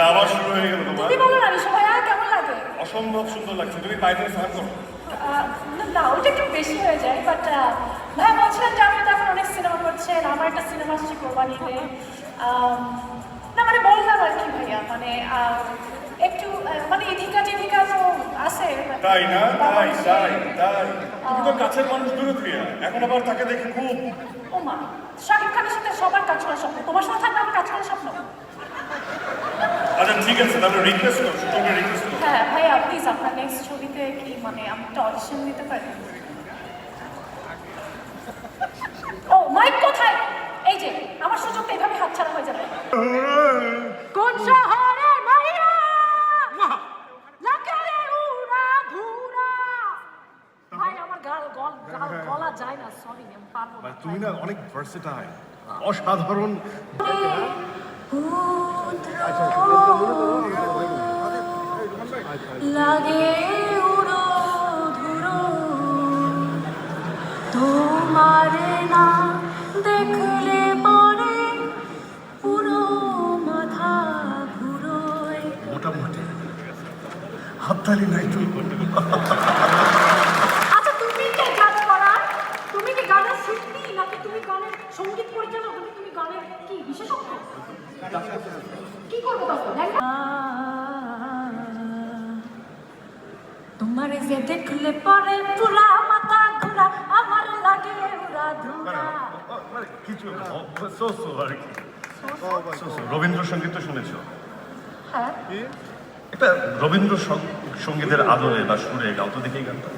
মানে আবার শুরু হয়ে গেল তোমার। তুমি বলো না ঋষভ ভাইয়া কেমন লাগে? অসম্ভব সুন্দর লাগছে তুমি পাইতে স্নান করো। না ওইটা একটু বেশি হয়ে যায় বাট ভাইয়া বলছিলাম যে আপনি তো এখন অনেক সিনেমা করছেন আমার একটা সিনেমা আসছে কোরবানিতে না মানে বললাম আর কি ভাইয়া মানে একটু মানে এদিকা যেদিকা তো আছে তাই না? তাই তাই তাই। তুমি তো কাছের মানুষ দূরে এখন আবার তাকে দেখে খুব ও মা শাকিব খানের সাথে সবার কাজ করার স্বপ্ন তোমার সাথে থাকবে আমার কাজ করার স্বপ্ন আচ্ছা ঠিক আছে তাহলে রিকোয়েস্ট করো সুযোগে রিকোয়েস্ট করো। হ্যাঁ ভাইয়া প্লিজ আপনার নেক্সট ছবিতে কি মানে আমি একটা অডিশন দিতে পারি? ও মাইক কোথায়? এই যে আমার সুযোগটা এভাবে হাতছাড়া হয়ে যাবে। কোন শহরে মাইয়া? লাগালে উড়া ধুরা। ভাই আমার গাল গল গাল গলা যায় না সরি আমি পারব না। মানে তুমি না অনেক ভার্সেটাইল অসাধারণ। লাগে উড়ো ধুরো তোমারে না দেখলে পরে পুরো মাথা ঘুরোয়। মোটামুটি। হাততালি নাই তুই আচ্ছা তুমি কে গান করার তুমি কি গানের শিল্পী নাকি তুমি গানের সংগীত পরিচালক নাকি তুমি গানের কি বিশেষজ্ঞ? কি করব তখন? তোমার যে দেখলে পরে পুরা মাথা ঘুরা আমার লাগে উড়া ধুরা মানে কিছু সো সো আর কি। রবীন্দ্রসঙ্গীত তো শুনেছো? হ্যাঁ। একটা রবীন্দ্র সঙ্গীতের আদলে বা সুরে গাও তো দেখেই গানটা।